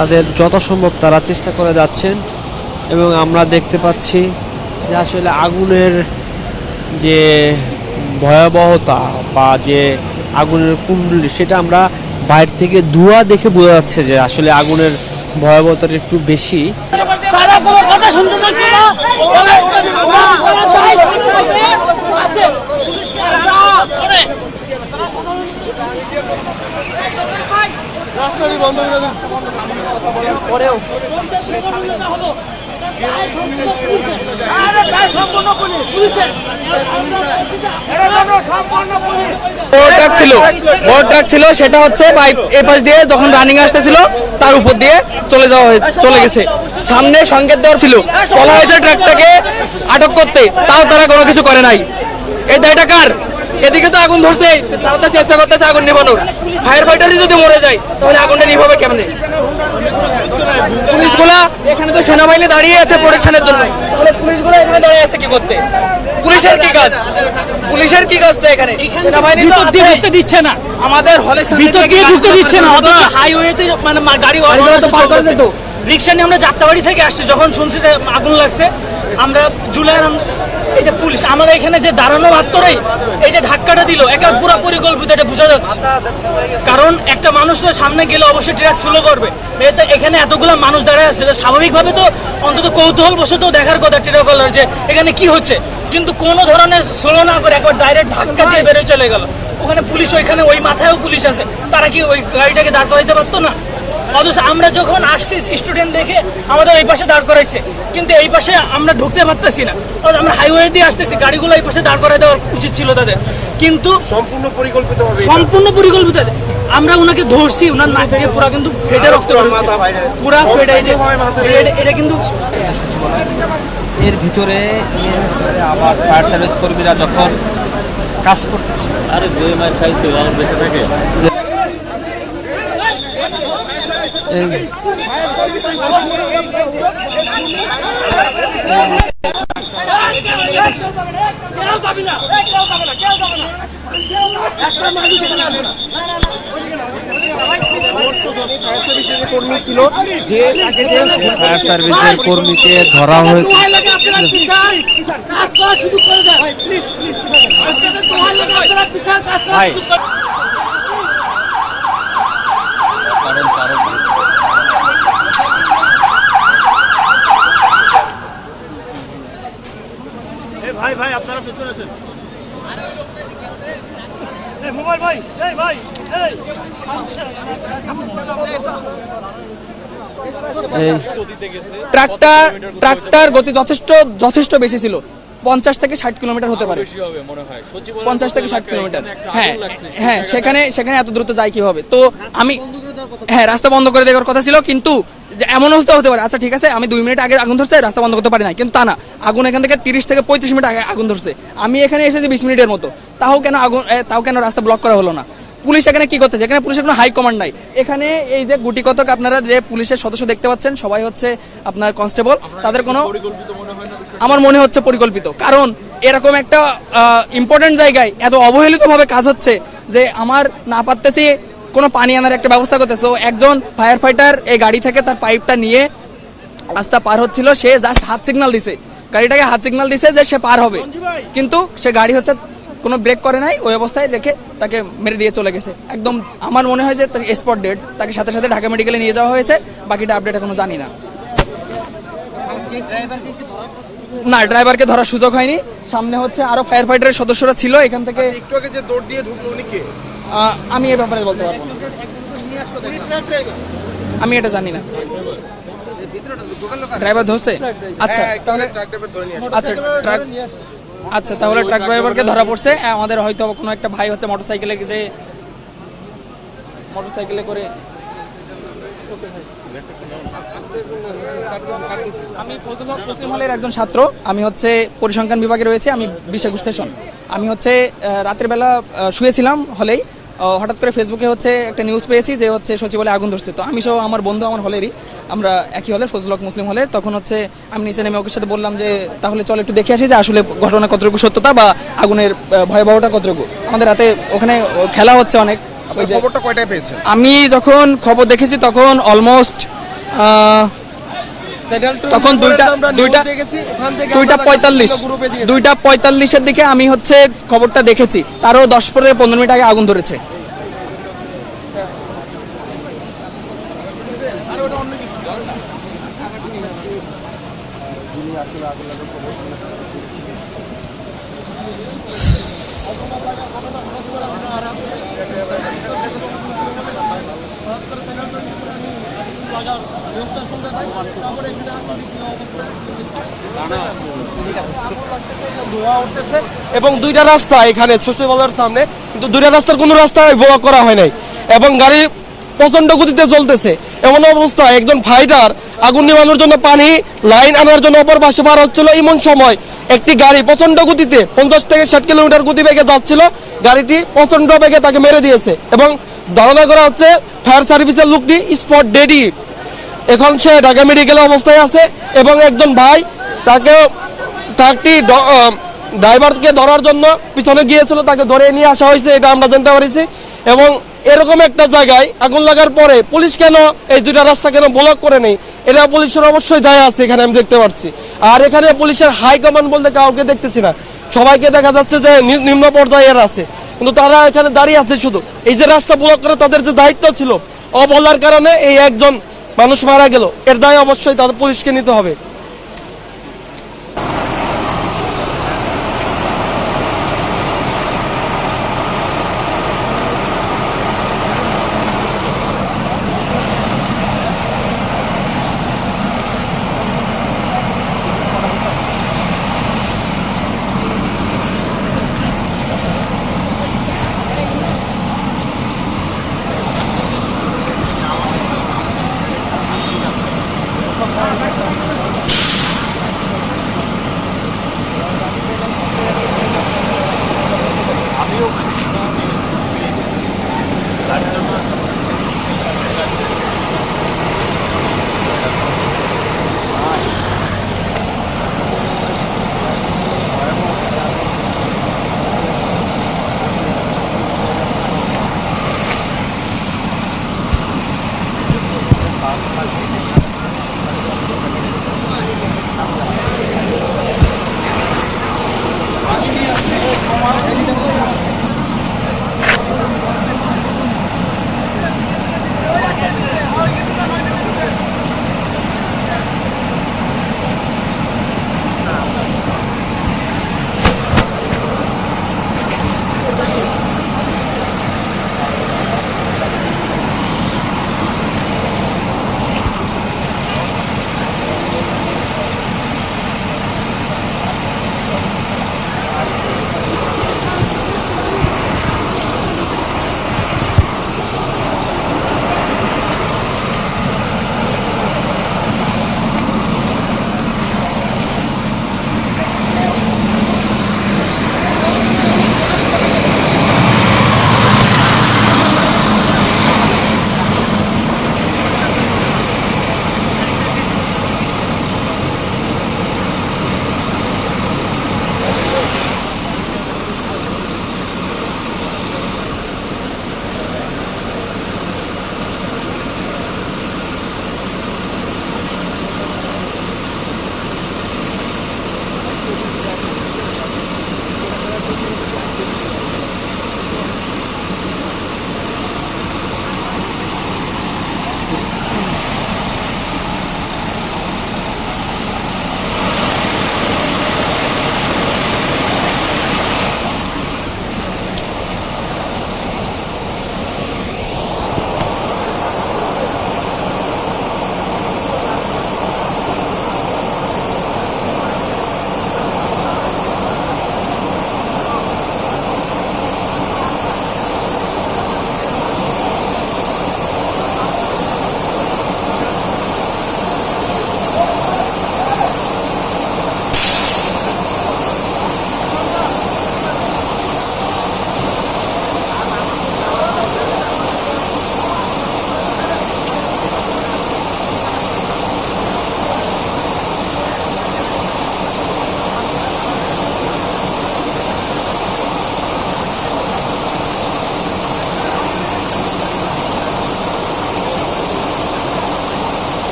তাদের যথাসম্ভব তারা চেষ্টা করে যাচ্ছেন এবং আমরা দেখতে পাচ্ছি যে আসলে আগুনের যে ভয়াবহতা বা যে আগুনের কুণ্ডলি সেটা আমরা বাইরে থেকে ধোঁয়া দেখে বোঝা যাচ্ছে যে আসলে আগুনের ভয়াবহতাটা একটু বেশি কথা শুনতে না ওরা তাই শুনতে আছে করে রাস্তাটি বন্ধ করে কথা বলার পরেও ছিল বড় ট্রাক ছিল সেটা হচ্ছে পাইপ এ পাশ দিয়ে যখন রানিং আসতেছিল তার উপর দিয়ে চলে যাওয়া হয়ে- চলে গেছে। সামনে সংকেত দেওয়ার ছিল বলা হয়েছে ট্রাকটাকে আটক করতে তাও তারা কোনো কিছু করে নাই। এই দায়টা কার? এদিকে তো আগুন ধরছে তারা তো চেষ্টা করতেছে আগুন নিভানোর। ফায়ার ফাইটারই যদি মরে যায় তাহলে আগুনটা নিভাবে কেমনে? পুলিশগুলা এখানে তো সেনাবাহিনী দাঁড়িয়ে আছে প্রোটেকশনের জন্য। তাহলে পুলিশগুলো এখানে দাঁড়িয়ে আছে কি করতে? পুলিশের কি কাজ? পুলিশের কি কাজটা এখানে? সেনাবাহিনী তো ঢুকতে দিচ্ছে না। আমাদের সামনে ভিতর দিয়ে ঢুকতে দিচ্ছে না। অথচ হাইওয়েতে মানে গাড়ি। রিক্সা নিয়ে আমরা যাত্রাবাড়ি থেকে আসছি। যখন শুনছি যে আগুন লাগছে আমরা আম- এই যে পুলিশ, আমাদের এখানে যে দাঁড়ানো মাত্রই এই যে ধাক্কাটা দিল একা পুরো পরিকল্পিত এটা বোঝা যাচ্ছে। কারণ একটা মানুষ তো সামনে গেলে অবশ্যই ট্রাক স্লো করবে। এতে এখানে এতগুলো মানুষ দাঁড়ায় আছে যে স্বাভাবিকভাবে তো অন্তত কৌতূহল বসত দেখার কথা ট্রাকওয়ালার যে এখানে কি হচ্ছে। কিন্তু কোনো ধরনের স্লো না করে একবার ডাইরেক্ট ধাক্কা দিয়ে বেরোয় চলে গেল। ওখানে পুলিশ ওইখানে, ওই মাথায়ও পুলিশ আছে। তারা কি ওই গাড়িটাকে দাঁড় করাইতে পারতো না? অথচ আমরা যখন আসছি স্টুডেন্ট দেখে আমাদের এই পাশে দাঁড় করাইছে। কিন্তু এই পাশে আমরা ঢুকতে পারতেছি না। আমরা হাইওয়ে দিয়ে আসতেছি গাড়িগুলো এই পাশে দাঁড় করাই দেওয়ার উচিত ছিল তাদের। কিন্তু সম্পূর্ণ পরিকল্পিত সম্পূর্ণ পরিকল্পিত আমরা ওনাকে ধরছি ওনার নাক দিয়ে পুরো কিন্তু ফেটে রক্ত মাথা পুরা ফেটে যে এটা- এটা কিন্তু এর ভিতরে এর ভিতরে আবার ফায়ার সার্ভিস কর্মীরা যখন কাজ করতেছে আরে দুই মাস খাইতে আমার বেঁচে থাকে এই কর্মী ছিল যে তাকে যে ফায়ার সার্ভিসের কর্মীকে ধরা হয়েছে। কাজ করে ভাই এই ট্রাকটার ট্রাকটার গতি যথেষ্ট যথেষ্ট বেশি ছিল। পঞ্চাশ থেকে ষাট কিলোমিটার হতে পারে। পঞ্চাশ থেকে ষাট কিলোমিটার। হ্যাঁ হ্যাঁ সেখানে সেখানে এত দ্রুত যায় কীভাবে তো আমি হ্যাঁ রাস্তা বন্ধ করে দেওয়ার কথা ছিল কিন্তু এমন অবস্থা হতে পারে। আচ্ছা ঠিক আছে, আমি দুই মিনিট আগে আগুন ধরছে, রাস্তা বন্ধ করতে পারি না কিন্তু তা না, আগুন এখান থেকে তিরিশ থেকে পঁয়ত্রিশ মিনিট আগে আগুন ধরছে। আমি এখানে এসেছি বিশ মিনিটের মতো। তাও কেন আগুন তাও কেন রাস্তা ব্লক করা হলো না? পুলিশ এখানে কি করতেছে? এখানে পুলিশের কোনো হাই কমান্ড নাই। এখানে এই যে গুটি কতক আপনারা যে পুলিশের সদস্য দেখতে পাচ্ছেন, সবাই হচ্ছে আপনার কনস্টেবল তাদের কোনো আমার মনে হচ্ছে পরিকল্পিত। কারণ এরকম একটা ইম্পর্টেন্ট জায়গায় এত অবহেলিতভাবে কাজ হচ্ছে যে আমার না পারতেছি কোনো পানি আনার একটা ব্যবস্থা করতেছে। তো একজন ফায়ার ফাইটার এই গাড়ি থেকে তার পাইপটা নিয়ে রাস্তা পার হচ্ছিল। সে জাস্ট হাত সিগনাল দিছে। গাড়িটাকে হাত সিগনাল দিছে যে সে পার হবে। কিন্তু সে গাড়ি হচ্ছে কোনো ব্রেক করে নাই। ওই অবস্থায় রেখে তাকে মেরে দিয়ে চলে গেছে। একদম আমার মনে হয় যে তার স্পট ডেট তাকে সাথে সাথে ঢাকা মেডিকেলে নিয়ে যাওয়া হয়েছে। বাকিটা আপডেট এখনও জানি না। না ড্রাইভারকে ধরার সুযোগ হয়নি। সামনে হচ্ছে আরও ফায়ার ফাইটারের সদস্যরা ছিল। এখান থেকে একটু আগে যে দৌড় দিয়ে ঢুকলো উনি কে? আমি এ ব্যাপারে বলতে পারব না। আমি এটা জানি না। ড্রাইভার ধরছে? আচ্ছা। হ্যাঁ। আচ্ছা ট্রাক আচ্ছা তাহলে ট্রাক ড্রাইভারকে ধরা পড়ছে। আমাদের হয়তো কোনো একটা ভাই হচ্ছে মোটরসাইকেলে যে মোটরসাইকেলে করে আমি মুসলিম হলের একজন ছাত্র। আমি হচ্ছে পরিসংখ্যান বিভাগে রয়েছে। আমি বিশ একুশ সেশন। আমি হচ্ছে রাতের বেলা শুয়েছিলাম হলেই। হঠাৎ করে ফেসবুকে হচ্ছে একটা নিউজ পেয়েছি যে হচ্ছে সচিবালয়ে আগুন ধরছে। তো আমি সহ আমার বন্ধু আমার হলেরই আমরা একই হলে ফজলক মুসলিম হলে তখন হচ্ছে আমি নিচে নেমে ওকে সাথে বললাম যে তাহলে চল একটু দেখে আসি যে আসলে ঘটনা কতটুকু সত্যতা বা আগুনের ভয়াবহটা কতটুকু? আমাদের রাতে ওখানে খেলা হচ্ছে অনেক। খবরটা কয়টায় পেয়েছেন? আমি যখন খবর দেখেছি তখন অলমোস্ট তখন দুইটা দুইটা দুইটা পঁয়তাল্লিশ। দুইটা পঁয়তাল্লিশের দিকে আমি হচ্ছে খবরটা দেখেছি। তারও দশ পনেরো পনেরো মিনিট আগে আগুন ধরেছে। এবং দুইটা রাস্তা এখানে শ্বশুরবাজার সামনে কিন্তু দুইটা রাস্তার কোনো রাস্তা ব্লক করা হয় নাই। এবং গাড়ি প্রচণ্ড গতিতে চলতেছে। এমন অবস্থা একজন ফাইটার আগুন নিবানোর জন্য পানি লাইন আনার জন্য অপর পাশে পার হচ্ছিল এমন সময়। একটি গাড়ি প্রচণ্ড গতিতে পঞ্চাশ থেকে ষাট কিলোমিটার গতি বেগে যাচ্ছিল। গাড়িটি প্রচণ্ড বেগে তাকে মেরে দিয়েছে এবং ধারণা করা হচ্ছে ফায়ার সার্ভিসের লোকটি স্পট ডেডি এখন সে ঢাকা মেডিকেলে অবস্থায় আছে এবং একজন ভাই তাকে ট্রাকটি ড্রাইভারকে ধরার জন্য পিছনে গিয়েছিল, তাকে ধরে নিয়ে আসা হয়েছে, এটা আমরা জানতে পারিছি। এবং এরকম একটা জায়গায় আগুন লাগার পরে পুলিশ কেন এই দুটা রাস্তা কেন ব্লক করে নেই? এটা পুলিশের অবশ্যই দায় আছে এখানে, আমি দেখতে পাচ্ছি আর এখানে পুলিশের হাই কমান্ড বলতে কাউকে দেখতেছি না। সবাইকে দেখা যাচ্ছে যে নিম্ন পর্যায়ের আছে। কিন্তু তারা এখানে দাঁড়িয়ে আছে শুধু। এই যে রাস্তা ব্লক করে তাদের যে দায়িত্ব ছিল অবলার কারণে এই একজন মানুষ মারা গেল। এর দায় অবশ্যই তাদের পুলিশকে নিতে হবে।